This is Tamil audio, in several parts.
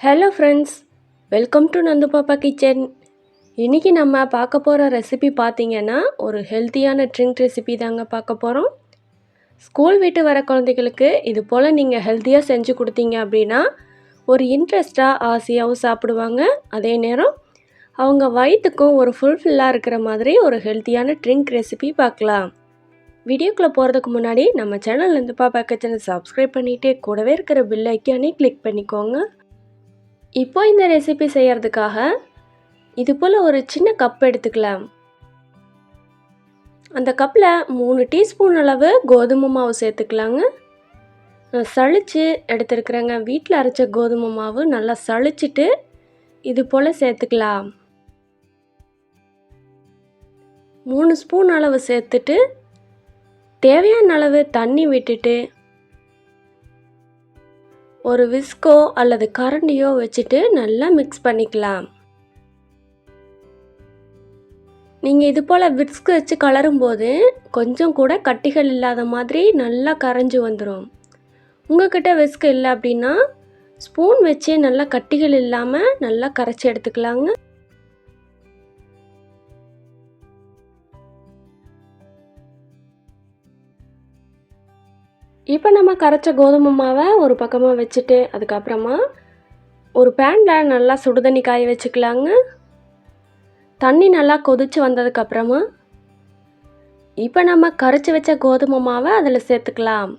Hello friends welcome to Nandu Pappa kitchen இன்றைக்கி நம்ம பார்க்க போகிற ரெசிபி பார்த்தீங்கன்னா ஒரு ஹெல்த்தியான ட்ரிங்க் ரெசிபி தாங்க பார்க்க போகிறோம் ஸ்கூல் விட்டு வர குழந்தைகளுக்கு இது போல் நீங்கள் ஹெல்த்தியாக செஞ்சு கொடுத்தீங்க அப்படின்னா ஒரு இன்ட்ரெஸ்ட்டாக ஆசையாகவும் சாப்பிடுவாங்க. அதே நேரம் அவங்க வயிற்றுக்கும் ஒரு ஃபுல்ஃபில்லாக இருக்கிற மாதிரி ஒரு ஹெல்த்தியான ட்ரிங்க் ரெசிபி பார்க்கலாம். வீடியோக்குள்ளே போகிறதுக்கு முன்னாடி நம்ம சேனல்லேருந்து பாப்பா கிச்சனை சப்ஸ்கிரைப் பண்ணிவிட்டு கூடவே இருக்கிற பில் ஐக்கானே கிளிக் பண்ணிக்கோங்க. இப்போ இந்த ரெசிபி செய்கிறதுக்காக இது போல் ஒரு சின்ன கப் எடுத்துக்கலாம். அந்த கப்பில் மூணு டீஸ்பூன் அளவு கோதுமை மாவு சேர்த்துக்கலாங்க. நான் சளிச்சு எடுத்துருக்குறேங்க. வீட்டில் அரைச்ச கோதுமை மாவு நல்லா சளிச்சிட்டு இது போல் சேர்த்துக்கலாம். மூணு ஸ்பூன் அளவு சேர்த்துட்டு தேவையான அளவு தண்ணி விட்டுட்டு ஒரு விஸ்கோ அல்லது கரண்டியோ வச்சுட்டு நல்லா மிக்ஸ் பண்ணிக்கலாம். நீங்கள் இது போல் விஸ்க் வச்சு கலரும்போது கொஞ்சம் கூட கட்டிகள் இல்லாத மாதிரி நல்லா கரைஞ்சி வந்துடும் உங்ககிட்ட விஸ்க் இல்லை அப்படின்னா ஸ்பூன் வச்சு நல்லா கட்டிகள் இல்லாமல் நல்லா கரைச்சி எடுத்துக்கலாங்க. இப்போ நம்ம கரைச்ச கோதுமை மாவை ஒரு பக்கமாக வச்சுட்டு அதுக்கப்புறமா ஒரு பேனில் நல்லா சுடுதண்ணி காய வச்சுக்கலாங்க. தண்ணி நல்லா கொதித்து வந்ததுக்கப்புறமா இப்போ நம்ம கரைச்சி வச்ச கோதுமை மாவை அதில் சேர்த்துக்கலாம்.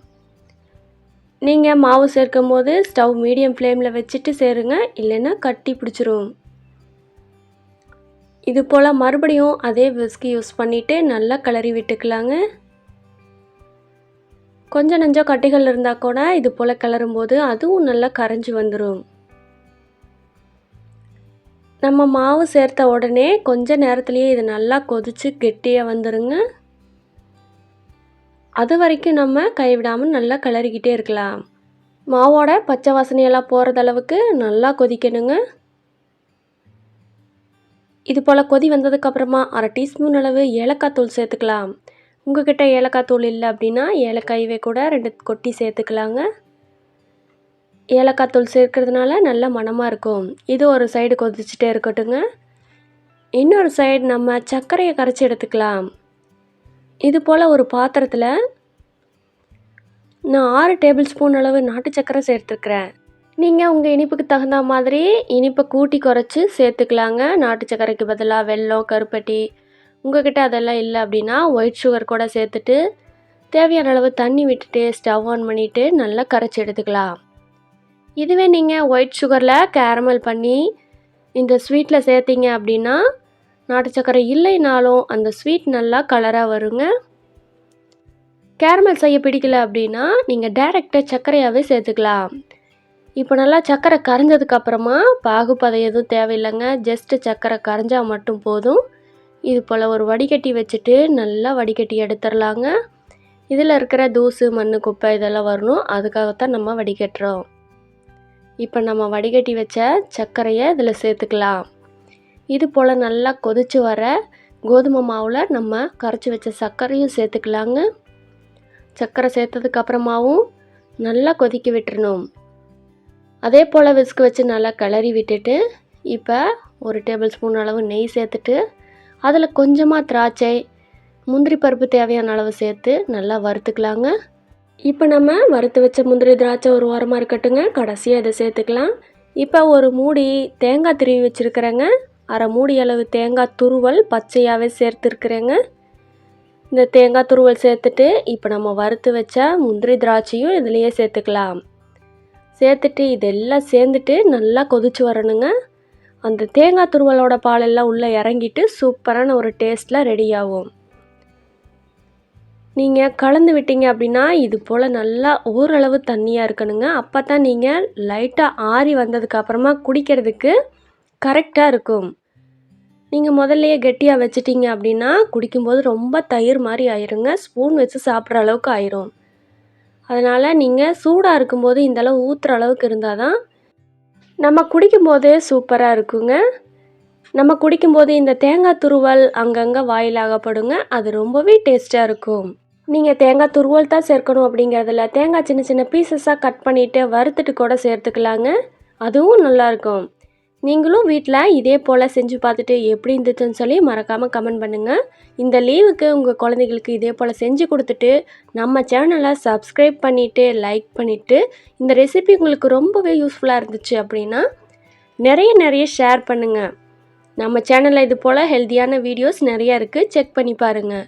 நீங்கள் மாவு சேர்க்கும் போது ஸ்டவ் மீடியம் ஃப்ளேமில் வச்சுட்டு சேருங்க இல்லைன்னா கட்டி பிடிச்சிரும். இது போல் மறுபடியும் அதே விஸ்கி யூஸ் பண்ணிவிட்டு நல்லா கிளறி விட்டுக்கலாங்க. கொஞ்சம் நஞ்சம் கட்டிகள் இருந்தால் கூட இது போல் கிளறும் போது அதுவும் நல்லா கரைஞ்சி வந்துடும் நம்ம மாவு சேர்த்த உடனே கொஞ்ச நேரத்துலேயே இது நல்லா கொதித்து கெட்டியாக வந்துடுங்க அது வரைக்கும் நம்ம கைவிடாமல் நல்லா கிளறிக்கிட்டே இருக்கலாம். மாவோட பச்சை வாசனையெல்லாம் போகிறது அளவுக்கு நல்லா கொதிக்கணுங்க. இது போல் கொதி வந்ததுக்கப்புறமா அரை டீஸ்பூன் அளவு ஏலக்காய் தூள் சேர்த்துக்கலாம். உங்ககிட்ட ஏலக்காய் தூள் இல்லை அப்படின்னா ஏலக்காயவே கூட ரெண்டு கொட்டி சேர்த்துக்கலாங்க. ஏலக்காய் தூள் சேர்க்கறதுனால நல்ல மணமாக இருக்கும். இது ஒரு சைடு கொதிச்சுட்டே இருக்கட்டுங்க. இன்னொரு சைடு நம்ம சர்க்கரையை கரைச்சி எடுத்துக்கலாம். இது போல் ஒரு பாத்திரத்தில் நான் ஆறு டேபிள் ஸ்பூன் அளவு நாட்டு சர்க்கரை சேர்த்துருக்குறேன். நீங்கள் உங்கள் இனிப்புக்கு தகுந்த மாதிரி இனிப்பை கூட்டி குறைச்சி சேர்த்துக்கலாங்க. நாட்டு சர்க்கரைக்கு பதிலாக வெல்லம் கருப்பட்டி உங்ககிட்ட அதெல்லாம் இல்லை அப்படின்னா ஒயிட் சுகர் கூட சேர்த்துட்டு தேவையான அளவு தண்ணி விட்டுட்டு ஸ்டவ் ஆன் பண்ணிவிட்டு நல்லா கரைச்சி எடுத்துக்கலாம். இதுவே நீங்கள் ஒயிட் சுகரில் கேரமல் பண்ணி இந்த ஸ்வீட்டில் சேர்த்திங்க அப்படின்னா நாட்டு சக்கரை இல்லைனாலும் அந்த ஸ்வீட் நல்லா கலராக வருங்க. கேரமல் செய்ய பிடிக்கல அப்படின்னா நீங்கள் டைரெக்டாக சர்க்கரையாகவே சேர்த்துக்கலாம். இப்போ நல்லா சர்க்கரை கரைஞ்சதுக்கப்புறமா பாகுப்பதை எதுவும் தேவையில்லைங்க. ஜஸ்ட்டு சர்க்கரை கரைஞ்சால் மட்டும் போதும். இது போல் ஒரு வடிகட்டி வச்சுட்டு நல்லா வடிகட்டி எடுத்துடலாங்க. இதில் இருக்கிற தூசு மண் குப்பை இதெல்லாம் வரணும். அதுக்காகத்தான் நம்ம வடிகட்டுறோம். இப்போ நம்ம வடிகட்டி வச்ச சர்க்கரையை இதில் சேர்த்துக்கலாம். இது போல் நல்லா கொதித்து வர கோதுமை மாவில் நம்ம கரைச்சி வச்ச சர்க்கரையும் சேர்த்துக்கலாங்க. சர்க்கரை சேர்த்ததுக்கப்புறமாவும் நல்லா கொதிக்க விட்டுறணும். அதே போல் விஸ்க் வச்சு நல்லா கிளறி விட்டுட்டு இப்போ ஒரு டேபிள் ஸ்பூன் அளவு நெய் சேர்த்துட்டு அதில் கொஞ்சமாக திராட்சை முந்திரி பருப்பு தேவையான அளவு சேர்த்து நல்லா வறுத்துக்கலாங்க. இப்போ நம்ம வறுத்து வச்ச முந்திரி திராட்சை ஒரு ஓரமாக இருக்கட்டுங்க. கடைசியாக இதை சேர்த்துக்கலாம். இப்போ ஒரு மூடி தேங்காய் திருவி வச்சுருக்கிறேங்க. அரை மூடி அளவு தேங்காய் துருவல் பச்சையாகவே சேர்த்துருக்குறேங்க. இந்த தேங்காய் துருவல் சேர்த்துட்டு இப்போ நம்ம வறுத்து வச்ச முந்திரி திராட்சையும் இதுலேயே சேர்த்துக்கலாம். சேர்த்துட்டு இதெல்லாம் சேர்ந்துட்டு நல்லா கொதிச்சு வரணுங்க. அந்த தேங்காய் துருவலோட பாலெல்லாம் உள்ளே இறங்கிட்டு சூப்பரான ஒரு டேஸ்ட்டில் ரெடி ஆகும். நீங்கள் கலந்து விட்டீங்க அப்படின்னா இது போல் நல்லா ஓரளவு தண்ணியாக இருக்கணுங்க. அப்போ தான் நீங்கள் லைட்டாக ஆறி வந்ததுக்கப்புறமா குடிக்கிறதுக்கு கரெக்டாக இருக்கும். நீங்கள் முதல்லையே கெட்டியாக வச்சிட்டிங்க அப்படின்னா குடிக்கும்போது ரொம்ப தயிர் மாதிரி ஆயிருங்க. ஸ்பூன் வச்சு சாப்பிட்ற அளவுக்கு ஆயிரும். அதனால் நீங்கள் சூடாக இருக்கும்போது இந்தளவு ஊற்றுற அளவுக்கு இருந்தால் தான் நம்ம குடிக்கும்போது சூப்பராக இருக்குங்க. நம்ம குடிக்கும்போது இந்த தேங்காய் துருவல் அங்கங்கே வாயிலாகப்படுங்க. அது ரொம்பவே டேஸ்ட்டாக இருக்கும். நீங்கள் தேங்காய் துருவல் தான் சேர்க்கணும் அப்படிங்கிறதில்ல தேங்காய் சின்ன சின்ன பீசஸாக கட் பண்ணிவிட்டு வறுத்துட்டு கூட சேர்த்துக்கலாங்க. அதுவும் நல்லாயிருக்கும் நீங்களும் வீட்டில் இதே போல் செஞ்சு பார்த்துட்டு எப்படி இருந்துச்சுன்னு சொல்லி மறக்காமல் கமெண்ட் பண்ணுங்கள் இந்த லீவுக்கு உங்கள் குழந்தைகளுக்கு இதே போல் செஞ்சு கொடுத்துட்டு நம்ம சேனலை சப்ஸ்கிரைப் பண்ணிவிட்டு லைக் பண்ணிவிட்டு இந்த ரெசிபி உங்களுக்கு ரொம்பவே யூஸ்ஃபுல்லாக இருந்துச்சு அப்படின்னா நிறைய நிறைய ஷேர் பண்ணுங்கள் நம்ம சேனலில் இது போல் ஹெல்த்தியான வீடியோஸ் நிறையா இருக்குது செக் பண்ணி பாருங்கள்